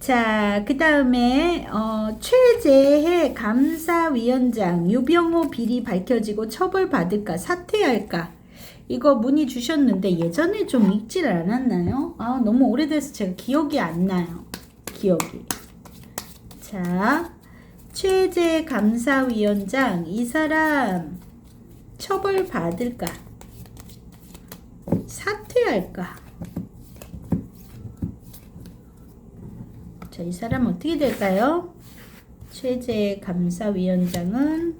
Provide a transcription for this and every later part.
자, 그 다음에, 어, 최재해 감사위원장 유병호 비리 밝혀지고 처벌받을까, 사퇴할까? 이거 문의 주셨는데 예전에 좀 읽질 않았나요? 아, 너무 오래돼서 제가 기억이 안 나요. 기억이. 자, 최재 감사위원장, 이 사람 처벌받을까? 사퇴할까? 자, 이 사람 어떻게 될까요? 최재 감사위원장은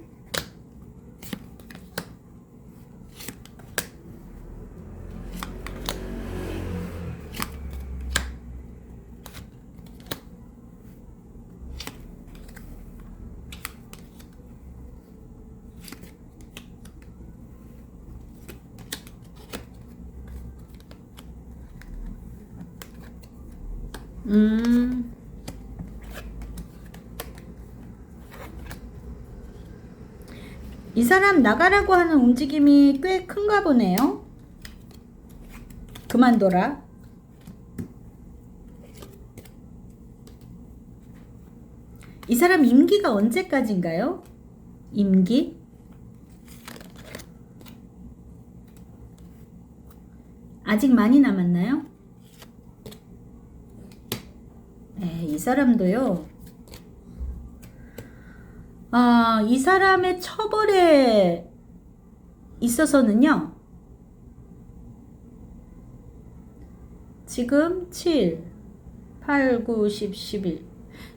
음. 이 사람 나가라고 하는 움직임이 꽤 큰가 보네요. 그만둬라. 이 사람 임기가 언제까지인가요? 임기? 아직 많이 남았나요? 네, 이 사람도요. 아, 이 사람의 처벌에 있어서는요. 지금 7, 8, 9, 10, 11.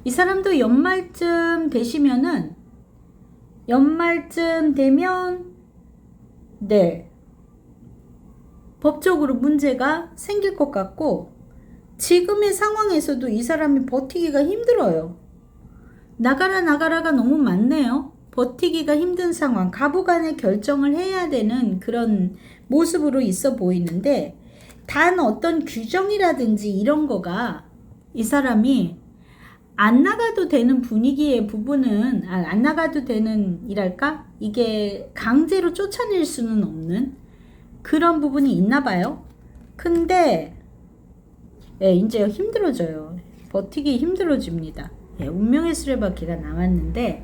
이 사람도 연말쯤 되시면은 연말쯤 되면 네. 법적으로 문제가 생길 것 같고 지금의 상황에서도 이 사람이 버티기가 힘들어요. 나가라 나가라가 너무 많네요. 버티기가 힘든 상황, 가부간의 결정을 해야 되는 그런 모습으로 있어 보이는데 단 어떤 규정이라든지 이런 거가 이 사람이 안 나가도 되는 분위기의 부분은 아, 안 나가도 되는 이랄까 이게 강제로 쫓아낼 수는 없는 그런 부분이 있나 봐요. 근데 예, 이제 힘들어져요. 버티기 힘들어집니다. 예, 운명의 수레바퀴가 나왔는데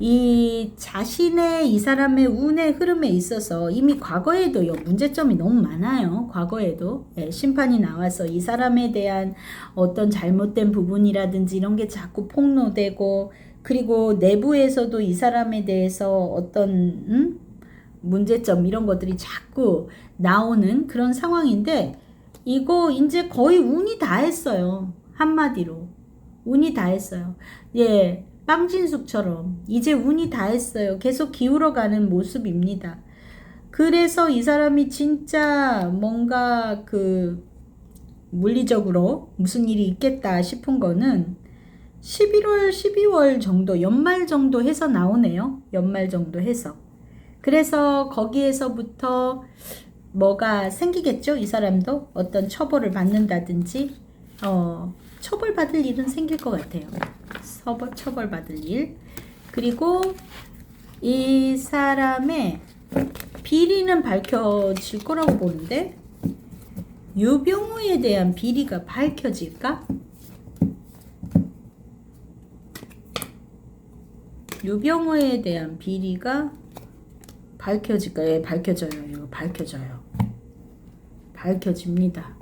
이 자신의 이 사람의 운의 흐름에 있어서 이미 과거에도요 문제점이 너무 많아요. 과거에도 예, 심판이 나와서 이 사람에 대한 어떤 잘못된 부분이라든지 이런 게 자꾸 폭로되고 그리고 내부에서도 이 사람에 대해서 어떤 음? 문제점 이런 것들이 자꾸 나오는 그런 상황인데 이거 이제 거의 운이 다 했어요. 한마디로. 운이 다 했어요. 예. 빵진숙처럼 이제 운이 다 했어요. 계속 기울어가는 모습입니다. 그래서 이 사람이 진짜 뭔가 그 물리적으로 무슨 일이 있겠다 싶은 거는 11월, 12월 정도, 연말 정도 해서 나오네요. 연말 정도 해서. 그래서 거기에서부터 뭐가 생기겠죠? 이 사람도 어떤 처벌을 받는다든지, 어, 처벌받을 일은 생길 것 같아요. 처벌, 처벌받을 일. 그리고 이 사람의 비리는 밝혀질 거라고 보는데, 유병우에 대한 비리가 밝혀질까? 유병우에 대한 비리가 밝혀질까? 예, 밝혀져요. 이거 밝혀져요. 밝혀집니다.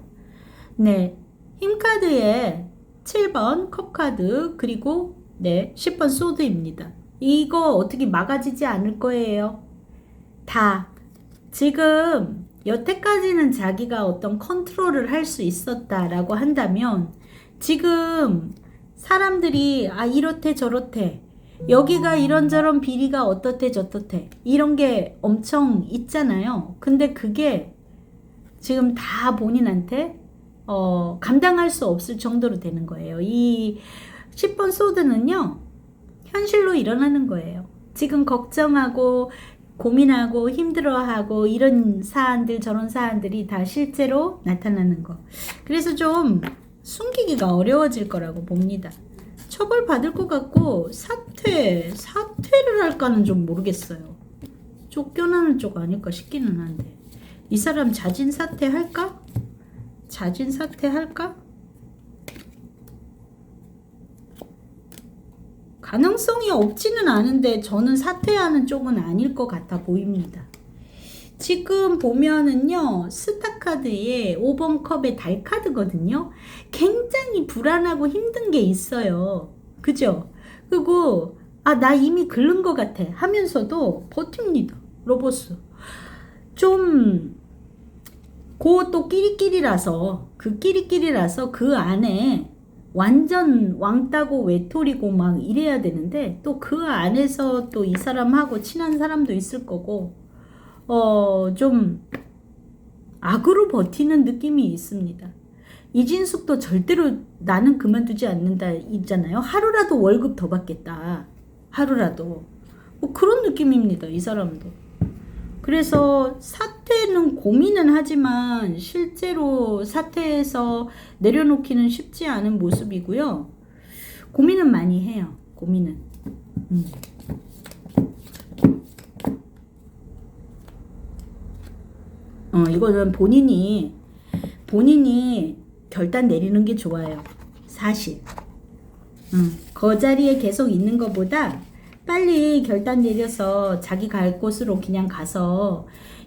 네. 힘카드에 7번 컵카드 그리고 네 10번 소드입니다. 이거 어떻게 막아지지 않을 거예요. 다 지금 여태까지는 자기가 어떤 컨트롤을 할 수 있었다라고 한다면 지금 사람들이 아 이렇대 저렇대 여기가 이런저런 비리가 어떻대 저떻대 이런 게 엄청 있잖아요. 근데 그게 지금 다 본인한테 어, 감당할 수 없을 정도로 되는 거예요. 이 10번 소드는요, 현실로 일어나는 거예요. 지금 걱정하고, 고민하고, 힘들어하고, 이런 사안들, 저런 사안들이 다 실제로 나타나는 거. 그래서 좀 숨기기가 어려워질 거라고 봅니다. 처벌받을 것 같고, 사퇴, 사퇴를 할까는 좀 모르겠어요. 쫓겨나는 쪽 아닐까 싶기는 한데. 이 사람 자진 사퇴할까? 자진 사퇴할까? 가능성이 없지는 않은데 저는 사퇴하는 쪽은 아닐 것 같아 보입니다. 지금 보면은요, 스타카드에 5번 컵의 달 카드거든요. 굉장히 불안하고 힘든 게 있어요. 그죠? 그리고, 아, 나 이미 글른 것 같아. 하면서도 버팁니다. 로보스. 좀, 그 또 끼리끼리라서, 그 끼리끼리라서 그 안에 완전 왕따고 외톨이고 막 이래야 되는데, 또 그 안에서 또 이 사람하고 친한 사람도 있을 거고, 어, 좀 악으로 버티는 느낌이 있습니다. 이진숙도 절대로 나는 그만두지 않는다 있잖아요. 하루라도 월급 더 받겠다. 하루라도. 뭐 그런 느낌입니다. 이 사람도. 그래서 사퇴는 고민은 하지만 실제로 사퇴해서 내려놓기는 쉽지 않은 모습이고요. 고민은 많이 해요. 고민은. 음. 어, 이거는 본인이, 본인이 결단 내리는 게 좋아요. 사실. 음, 그 자리에 계속 있는 것보다 빨리 결단 내려서 자기 갈 곳으로 그냥 가서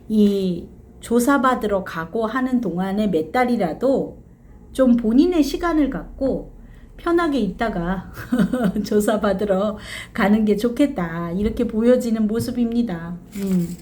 이 조사받으러 가고 하는 동안에 몇 달이라도 좀 본인의 시간을 갖고 편하게 있다가 조사받으러 가는 게 좋겠다. 이렇게 보여지는 모습입니다. 음.